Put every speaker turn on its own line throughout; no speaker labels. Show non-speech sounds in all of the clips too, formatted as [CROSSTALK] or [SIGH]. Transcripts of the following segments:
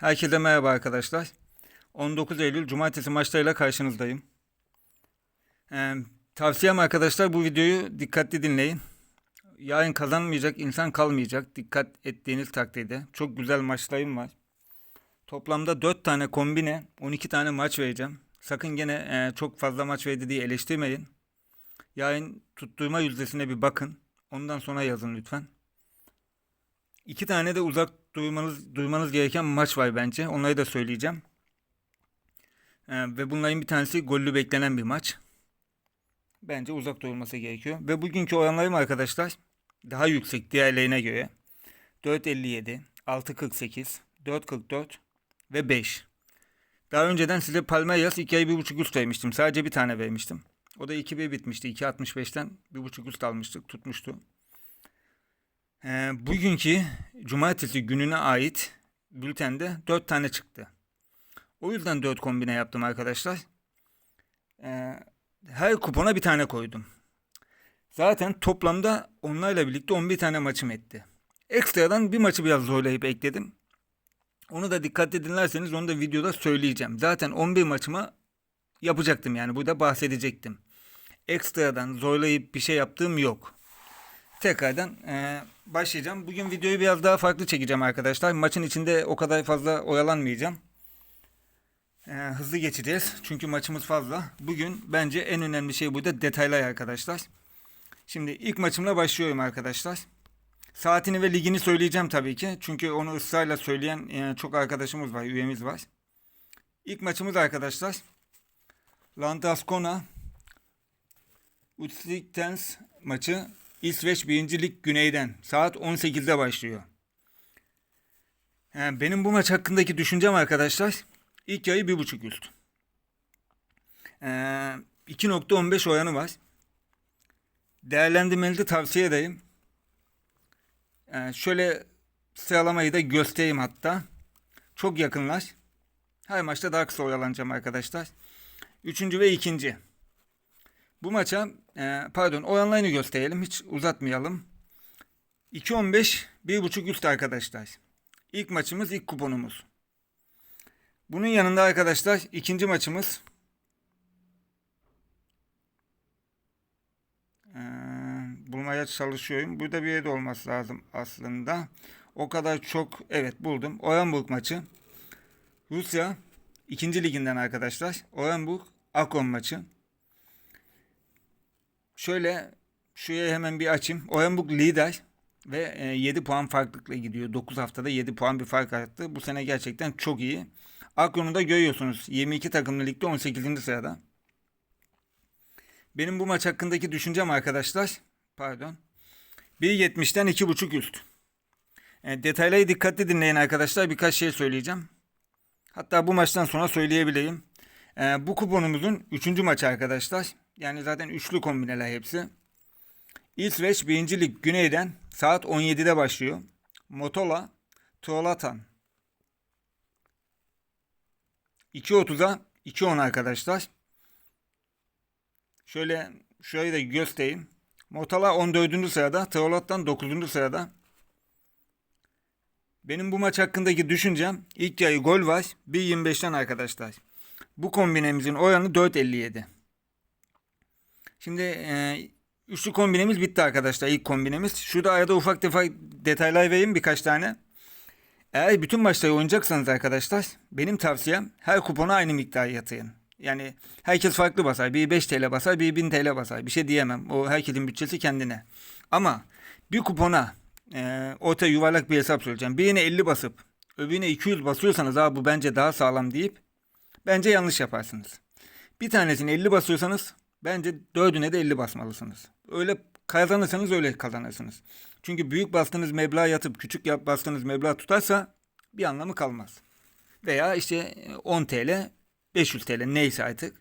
Herkese merhaba arkadaşlar. 19 Eylül Cumartesi maçlarıyla karşınızdayım. Ee, tavsiyem arkadaşlar bu videoyu dikkatli dinleyin. Yarın kazanmayacak insan kalmayacak. Dikkat ettiğiniz takdirde. Çok güzel maçlarım var. Toplamda 4 tane kombine, 12 tane maç vereceğim. Sakın gene e, çok fazla maç verdi diye eleştirmeyin. Yarın tutturma yüzdesine bir bakın. Ondan sonra yazın lütfen. İki tane de uzak duymanız duymanız gereken maç var bence. Onları da söyleyeceğim. Ee, ve bunların bir tanesi gollü beklenen bir maç. Bence uzak durulması gerekiyor. Ve bugünkü oranlarım arkadaşlar daha yüksek diğerlerine göre. 4.57, 6.48, 4.44 ve 5. Daha önceden size Palmeiras 2 ay 1.5 üst vermiştim. Sadece bir tane vermiştim. O da 2-1 bitmişti. 2.65'ten 1.5 üst almıştık. Tutmuştu. Ee, bugünkü cumartesi gününe ait bültende 4 tane çıktı. O yüzden 4 kombine yaptım arkadaşlar. Ee, her kupona bir tane koydum. Zaten toplamda onlarla birlikte 11 tane maçım etti. Ekstradan bir maçı biraz zorlayıp ekledim. Onu da dikkatli dinlerseniz onu da videoda söyleyeceğim. Zaten 11 maçıma yapacaktım yani burada bahsedecektim. Ekstradan zorlayıp bir şey yaptığım yok. Tekrardan e, başlayacağım. Bugün videoyu biraz daha farklı çekeceğim arkadaşlar. Maçın içinde o kadar fazla oyalanmayacağım. E, hızlı geçeceğiz. Çünkü maçımız fazla. Bugün bence en önemli şey burada detaylar arkadaşlar. Şimdi ilk maçımla başlıyorum arkadaşlar. Saatini ve ligini söyleyeceğim tabii ki. Çünkü onu ısrarla söyleyen e, çok arkadaşımız var, üyemiz var. İlk maçımız arkadaşlar. Landascona Utsiktens maçı İsveç 1. Lig Güney'den saat 18'de başlıyor. Yani benim bu maç hakkındaki düşüncem arkadaşlar ilk yarı 1.5 üst. Ee, 2.15 oranı var. Değerlendirmenizi tavsiye edeyim. Ee, şöyle sıralamayı da göstereyim hatta. Çok yakınlar. Her maçta daha kısa oyalanacağım arkadaşlar. Üçüncü ve ikinci. Bu maça e, pardon oranlarını gösterelim. Hiç uzatmayalım. 2.15 1.5 üst arkadaşlar. İlk maçımız ilk kuponumuz. Bunun yanında arkadaşlar ikinci maçımız ee, bulmaya çalışıyorum. Burada bir yerde olması lazım aslında. O kadar çok evet buldum. Orenburg maçı. Rusya ikinci liginden arkadaşlar. Orenburg Akon maçı. Şöyle şuraya hemen bir açayım. Orenburg lider ve e, 7 puan farklılıkla gidiyor. 9 haftada 7 puan bir fark arttı. Bu sene gerçekten çok iyi. Akyon'u da görüyorsunuz. 22 takımlı ligde 18. sırada. Benim bu maç hakkındaki düşüncem arkadaşlar. Pardon. 1.70'den 2.5 üst. E, detayları dikkatli dinleyin arkadaşlar. Birkaç şey söyleyeceğim. Hatta bu maçtan sonra söyleyebileyim. E, bu kuponumuzun 3. maçı arkadaşlar. Yani zaten üçlü kombineler hepsi. İsveç 1. Lig Güney'den saat 17'de başlıyor. Motola, Trollatan. 2.30'a 2.10 arkadaşlar. Şöyle şurayı da göstereyim. Motola 14. sırada, Trollatan 9. sırada. Benim bu maç hakkındaki düşüncem ilk yarı gol var. 1.25'ten arkadaşlar. Bu kombinemizin oranı 4.57. Şimdi e, üçlü kombinemiz bitti arkadaşlar. İlk kombinemiz. Şurada arada ufak tefek detaylar vereyim birkaç tane. Eğer bütün maçları oynayacaksanız arkadaşlar benim tavsiyem her kupona aynı miktar yatırın. Yani herkes farklı basar. Bir 5 TL basar, bir 1000 TL basar. Bir şey diyemem. O herkesin bütçesi kendine. Ama bir kupona e, orta yuvarlak bir hesap söyleyeceğim. Birine 50 basıp öbürüne 200 basıyorsanız abi bu bence daha sağlam deyip bence yanlış yaparsınız. Bir tanesini 50 basıyorsanız Bence dördüne de 50 basmalısınız. Öyle kazanırsanız öyle kazanırsınız. Çünkü büyük bastığınız meblağ yatıp küçük bastığınız meblağ tutarsa bir anlamı kalmaz. Veya işte 10 TL, 500 TL neyse artık.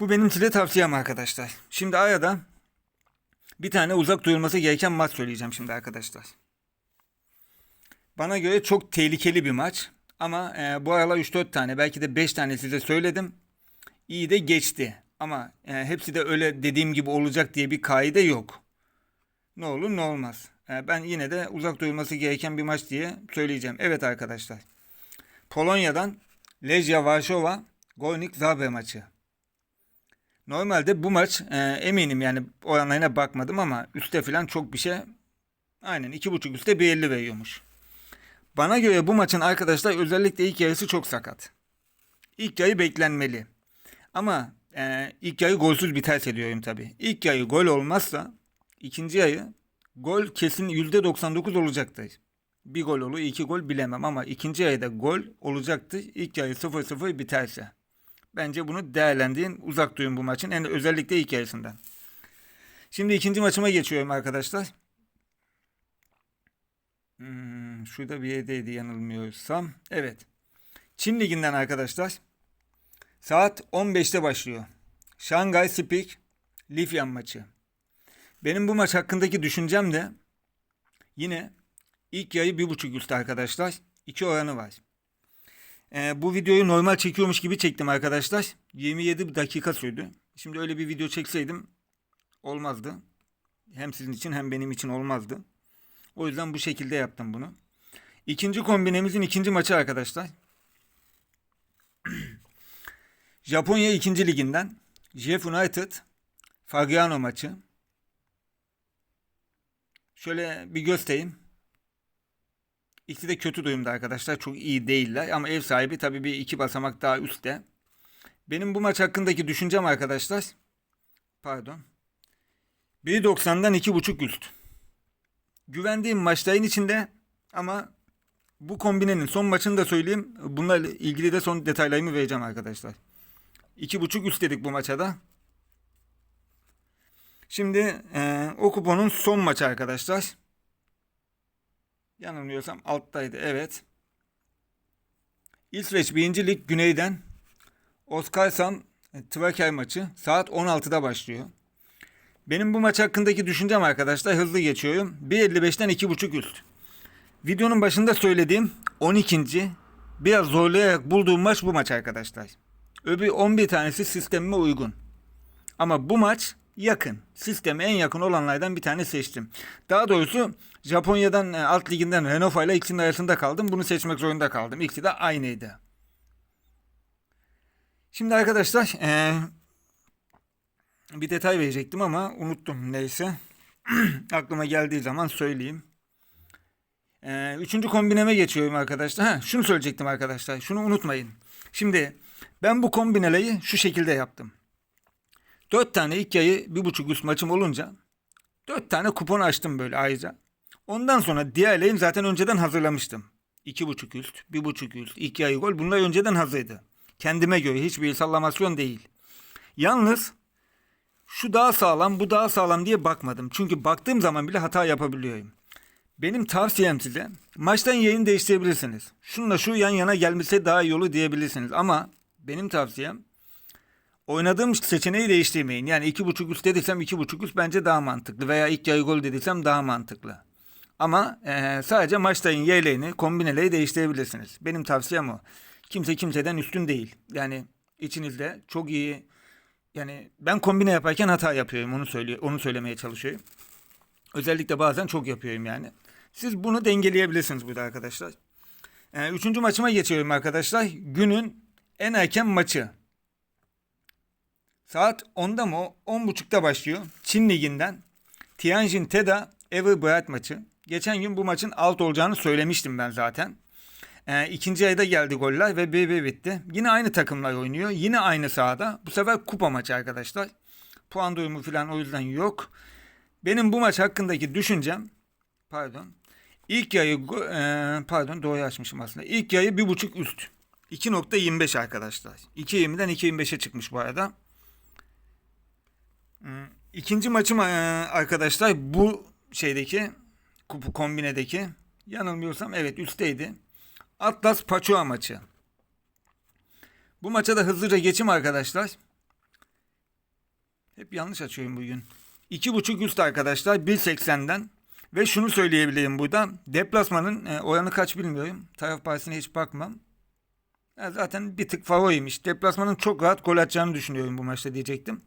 Bu benim size tavsiyem arkadaşlar. Şimdi arada bir tane uzak duyulması gereken maç söyleyeceğim şimdi arkadaşlar. Bana göre çok tehlikeli bir maç. Ama e, bu aralar 3-4 tane belki de 5 tane size söyledim. İyi de geçti. Ama e, hepsi de öyle dediğim gibi olacak diye bir kaide yok. Ne olur ne olmaz. E, ben yine de uzak duyulması gereken bir maç diye söyleyeceğim. Evet arkadaşlar. Polonya'dan Lejia Varşova Gornik Zabrze maçı. Normalde bu maç e, eminim yani oranlarına bakmadım ama üstte falan çok bir şey aynen 2.5 üstte 1.50 veriyormuş. Bana göre bu maçın arkadaşlar özellikle ilk yarısı çok sakat. İlk yarı beklenmeli. Ama e, ilk yarı golsüz biterse diyorum tabi. İlk yarı gol olmazsa ikinci yarı gol kesin %99 olacaktır. Bir gol olur, iki gol bilemem ama ikinci yarıda gol olacaktır. İlk yarı 0-0 biterse. Bence bunu değerlendirin. Uzak durun bu maçın. En özellikle ilk yarısından. Şimdi ikinci maçıma geçiyorum arkadaşlar. Hmm, şurada bir yerdeydi yanılmıyorsam. Evet. Çin Ligi'nden arkadaşlar. Saat 15'te başlıyor. Şangay Spik Lifyan maçı. Benim bu maç hakkındaki düşüncem de yine ilk yarı bir buçuk üstü arkadaşlar. İki oranı var. Ee, bu videoyu normal çekiyormuş gibi çektim arkadaşlar. 27 dakika sürdü. Şimdi öyle bir video çekseydim olmazdı. Hem sizin için hem benim için olmazdı. O yüzden bu şekilde yaptım bunu. İkinci kombinemizin ikinci maçı arkadaşlar. Japonya 2. liginden Jeff United Fagiano maçı. Şöyle bir göstereyim. İkisi de kötü durumda arkadaşlar. Çok iyi değiller ama ev sahibi tabii bir iki basamak daha üstte. Benim bu maç hakkındaki düşüncem arkadaşlar. Pardon. 1.90'dan 2.5 üst. Güvendiğim maçların içinde ama bu kombinenin son maçını da söyleyeyim. Bunlarla ilgili de son detaylarımı vereceğim arkadaşlar. 2.5 üst dedik bu maça da. Şimdi e, o kuponun son maçı arkadaşlar. Yanılmıyorsam alttaydı. Evet. İsveç 1. Lig Güney'den Oskarshamn Tvaker maçı saat 16'da başlıyor. Benim bu maç hakkındaki düşüncem arkadaşlar hızlı geçiyorum. 1.55'ten 2.5 üst. Videonun başında söylediğim 12. biraz zorlayarak bulduğum maç bu maç arkadaşlar. Öbür 11 tanesi sistemime uygun. Ama bu maç yakın. Sisteme en yakın olanlardan bir tane seçtim. Daha doğrusu Japonya'dan e, alt liginden Renofa ile ikisinin arasında kaldım. Bunu seçmek zorunda kaldım. İkisi de aynıydı. Şimdi arkadaşlar ee, bir detay verecektim ama unuttum neyse. [CLEARS THROAT] Aklıma geldiği zaman söyleyeyim. Ee, üçüncü kombineme geçiyorum arkadaşlar. Ha, şunu söyleyecektim arkadaşlar. Şunu unutmayın. Şimdi ben bu kombineleri şu şekilde yaptım. Dört tane ilk yayı bir buçuk üst maçım olunca dört tane kupon açtım böyle ayrıca. Ondan sonra diğerlerini zaten önceden hazırlamıştım. İki buçuk üst, bir buçuk üst, iki yayı gol bunlar önceden hazırdı. Kendime göre hiçbir sallamasyon değil. Yalnız şu daha sağlam bu daha sağlam diye bakmadım. Çünkü baktığım zaman bile hata yapabiliyorum. Benim tavsiyem size maçtan yayın değiştirebilirsiniz. Şunla şu yan yana gelmese daha iyi olur diyebilirsiniz. Ama benim tavsiyem oynadığım seçeneği değiştirmeyin. Yani iki buçuk üst dediysem iki buçuk üst bence daha mantıklı. Veya ilk yarı gol dediysem daha mantıklı. Ama e, sadece maçtayın yerlerini, kombineleri değiştirebilirsiniz. Benim tavsiyem o. Kimse kimseden üstün değil. Yani içinizde çok iyi yani ben kombine yaparken hata yapıyorum. Onu söylüyor, onu söylemeye çalışıyorum. Özellikle bazen çok yapıyorum yani. Siz bunu dengeleyebilirsiniz burada arkadaşlar. Ee, üçüncü maçıma geçiyorum arkadaşlar. Günün en erken maçı. Saat 10'da mı? 10.30'da başlıyor. Çin Ligi'nden. Tianjin Teda Everbright maçı. Geçen gün bu maçın alt olacağını söylemiştim ben zaten. Ee, ikinci ayda geldi goller ve 1-1 bitti. Yine aynı takımlar oynuyor. Yine aynı sahada. Bu sefer kupa maçı arkadaşlar. Puan durumu falan o yüzden yok. Benim bu maç hakkındaki düşüncem pardon ilk yayı e, pardon doğru açmışım aslında. İlk yayı bir buçuk üst. 2.25 arkadaşlar. 2.20'den 2.25'e çıkmış bu arada. Hmm, İkinci maçım e, arkadaşlar bu şeydeki kupu kombinedeki yanılmıyorsam evet üstteydi. Atlas Paçoa maçı. Bu maça da hızlıca geçim arkadaşlar. Hep yanlış açıyorum bugün. 2.5 üst arkadaşlar 1.80'den. Ve şunu söyleyebilirim burada. Deplasmanın e, oranı kaç bilmiyorum. Taraf partisine hiç bakmam. Zaten bir tık favoriymiş. Deplasmanın çok rahat gol atacağını düşünüyorum bu maçta diyecektim.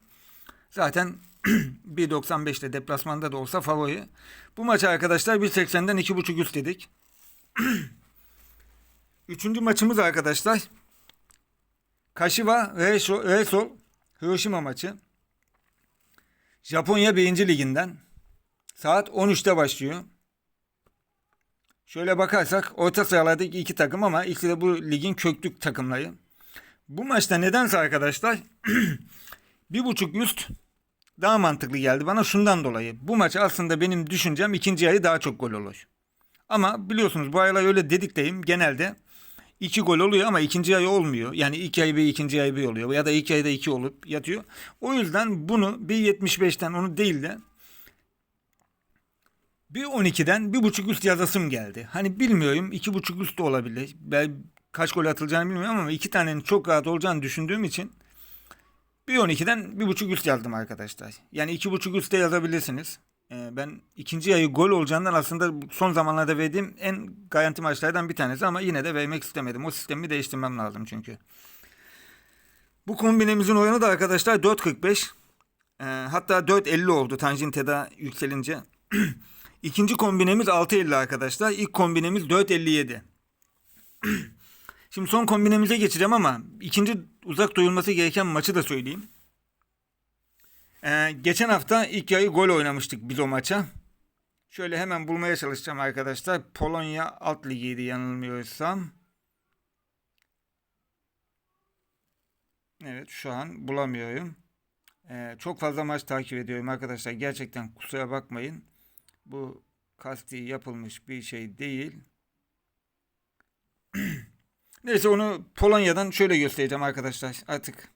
Zaten [CLEARS THROAT] 1.95'te deplasmanda da olsa favori. Bu maç arkadaşlar 1.80'den 2.5 üst dedik. [CLEARS THROAT] Üçüncü maçımız arkadaşlar. Kashiwa Reysol, Reysol Hiroşima maçı. Japonya 1. liginden. Saat 13'te başlıyor. Şöyle bakarsak orta sıralardaki iki takım ama ikisi de bu ligin köklük takımları. Bu maçta nedense arkadaşlar [CLEARS THROAT] bir buçuk üst daha mantıklı geldi bana şundan dolayı. Bu maç aslında benim düşüncem ikinci yarı daha çok gol olur. Ama biliyorsunuz bu aralar öyle dedikleyim genelde iki gol oluyor ama ikinci yarı olmuyor. Yani ilk yarı bir ikinci yarı bir oluyor ya da ilk yarıda iki olup yatıyor. O yüzden bunu 1.75'ten onu değil de bir 12'den bir buçuk üst yazasım geldi. Hani bilmiyorum iki buçuk üst de olabilir. Ben kaç gol atılacağını bilmiyorum ama iki tanenin çok rahat olacağını düşündüğüm için bir 12'den bir buçuk üst yazdım arkadaşlar. Yani iki buçuk üstte yazabilirsiniz. Ee, ben ikinci ayı gol olacağından aslında son zamanlarda verdiğim en garanti maçlardan bir tanesi ama yine de vermek istemedim. O sistemi değiştirmem lazım çünkü. Bu kombinemizin oranı da arkadaşlar 4.45. Ee, hatta 4.50 oldu Tanjinta'da yükselince. [CLEARS THROAT] İkinci kombinemiz 6.50 arkadaşlar. İlk kombinemiz 4.57. [CLEARS THROAT] Şimdi son kombinemize geçeceğim ama ikinci uzak duyulması gereken maçı da söyleyeyim. Ee, geçen hafta ilk yarı gol oynamıştık biz o maça. Şöyle hemen bulmaya çalışacağım arkadaşlar. Polonya alt ligiydi yanılmıyorsam. Evet şu an bulamıyorum. Ee, çok fazla maç takip ediyorum arkadaşlar. Gerçekten kusura bakmayın. Bu kasti yapılmış bir şey değil. [CLEARS THROAT] Neyse onu Polonya'dan şöyle göstereceğim arkadaşlar. Artık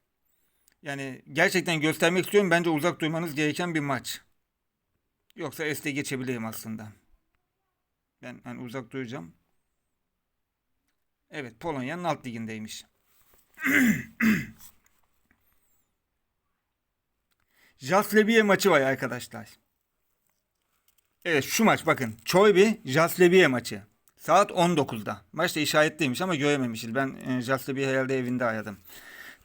yani gerçekten göstermek istiyorum. Bence uzak durmanız gereken bir maç. Yoksa este geçebileyim aslında. Ben hani uzak duracağım. Evet Polonya'nın alt ligindeymiş. [CLEARS THROAT] Jaslebiye maçı var arkadaşlar. Evet şu maç bakın. Çoybi Jaslebiye maçı. Saat 19'da. Maçta işaretliymiş ama görememişiz. Ben e, Jaslebiye herhalde evinde aradım.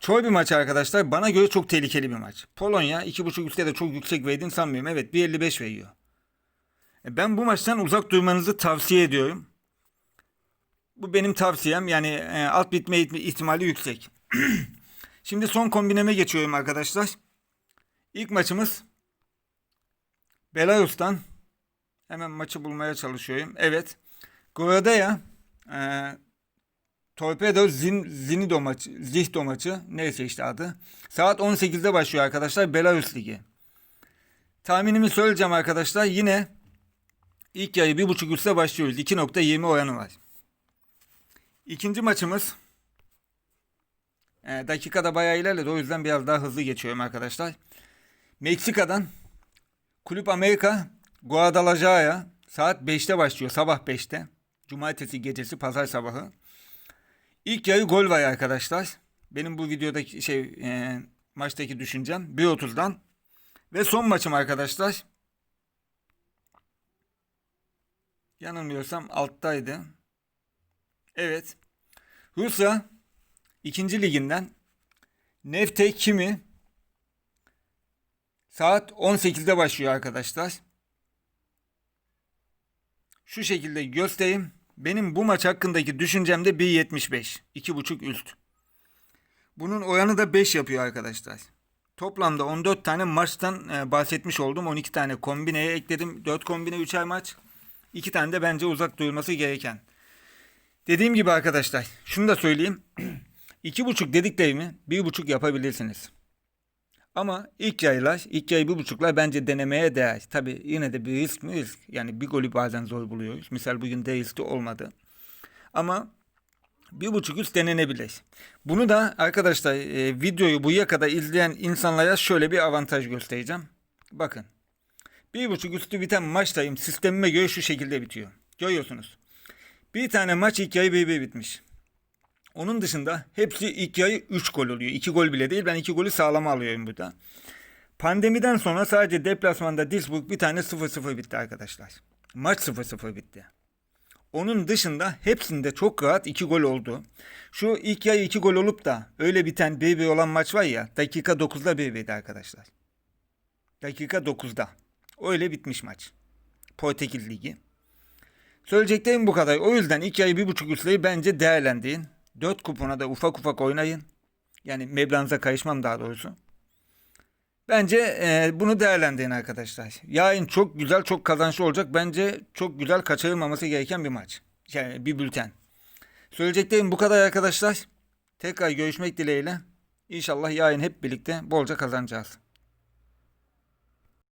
Çoy bir maç arkadaşlar. Bana göre çok tehlikeli bir maç. Polonya 2.5 üstte de çok yüksek verdiğini sanmıyorum. Evet 1.55 veriyor. E, ben bu maçtan uzak durmanızı tavsiye ediyorum. Bu benim tavsiyem. Yani e, alt bitme ihtimali yüksek. [CLEARS THROAT] Şimdi son kombineme geçiyorum arkadaşlar. İlk maçımız Belarus'tan. Hemen maçı bulmaya çalışıyorum. Evet. Goradaya e, Torpedo Zin, Zinido maçı, Zihdo maçı neyse işte adı. Saat 18'de başlıyor arkadaşlar Belarus Ligi. Tahminimi söyleyeceğim arkadaşlar. Yine ilk yarı 1.5 üstte başlıyoruz. 2.20 oranı var. İkinci maçımız e, dakikada bayağı ilerledi. O yüzden biraz daha hızlı geçiyorum arkadaşlar. Meksika'dan Kulüp Amerika Guadalajara saat 5'te başlıyor. Sabah 5'te. Cumartesi gecesi pazar sabahı. İlk yarı gol var arkadaşlar. Benim bu videodaki şey e, maçtaki düşüncem 1.30'dan. Ve son maçım arkadaşlar. Yanılmıyorsam alttaydı. Evet. Rusya ikinci liginden Nefte Kimi saat 18'de başlıyor arkadaşlar. Şu şekilde göstereyim. Benim bu maç hakkındaki düşüncem de 1.75. 2.5 üst. Bunun oranı da 5 yapıyor arkadaşlar. Toplamda 14 tane maçtan e, bahsetmiş oldum. 12 tane kombineye ekledim. 4 kombine 3'er maç. 2 tane de bence uzak duyulması gereken. Dediğim gibi arkadaşlar şunu da söyleyeyim. [CLEARS THROAT] 2.5 dediklerimi 1.5 yapabilirsiniz. Ama ilk yaylar, ilk yayı bir buçuklar bence denemeye değer. Tabi yine de bir risk mi risk. Yani bir golü bazen zor buluyoruz. Misal bugün de riskli olmadı. Ama bir buçuk üst denenebilir. Bunu da arkadaşlar e, videoyu buraya kadar izleyen insanlara şöyle bir avantaj göstereceğim. Bakın. Bir buçuk üstü biten maçtayım. Sistemime göre şu şekilde bitiyor. Görüyorsunuz. Bir tane maç yarı bir bir bitmiş. Onun dışında hepsi ilk yarı 3 gol oluyor. 2 gol bile değil. Ben 2 golü sağlama alıyorum burada. Pandemiden sonra sadece deplasmanda Duisburg bir tane 0-0 bitti arkadaşlar. Maç 0-0 bitti. Onun dışında hepsinde çok rahat 2 gol oldu. Şu ilk yarı 2 gol olup da öyle biten 1-1 olan maç var ya dakika 9'da 1-1'di arkadaşlar. Dakika 9'da. Öyle bitmiş maç. Portekiz Ligi. Söyleyeceklerim bu kadar. O yüzden ayı bir buçuk üstleyi bence değerlendirin. Dört kupona da ufak ufak oynayın. Yani meblağınıza kayışmam daha doğrusu. Bence e, bunu değerlendirin arkadaşlar. Yarın çok güzel, çok kazançlı olacak. Bence çok güzel kaçırılmaması gereken bir maç. Yani bir bülten. Söyleyeceklerim bu kadar arkadaşlar. Tekrar görüşmek dileğiyle. İnşallah yarın hep birlikte bolca kazanacağız.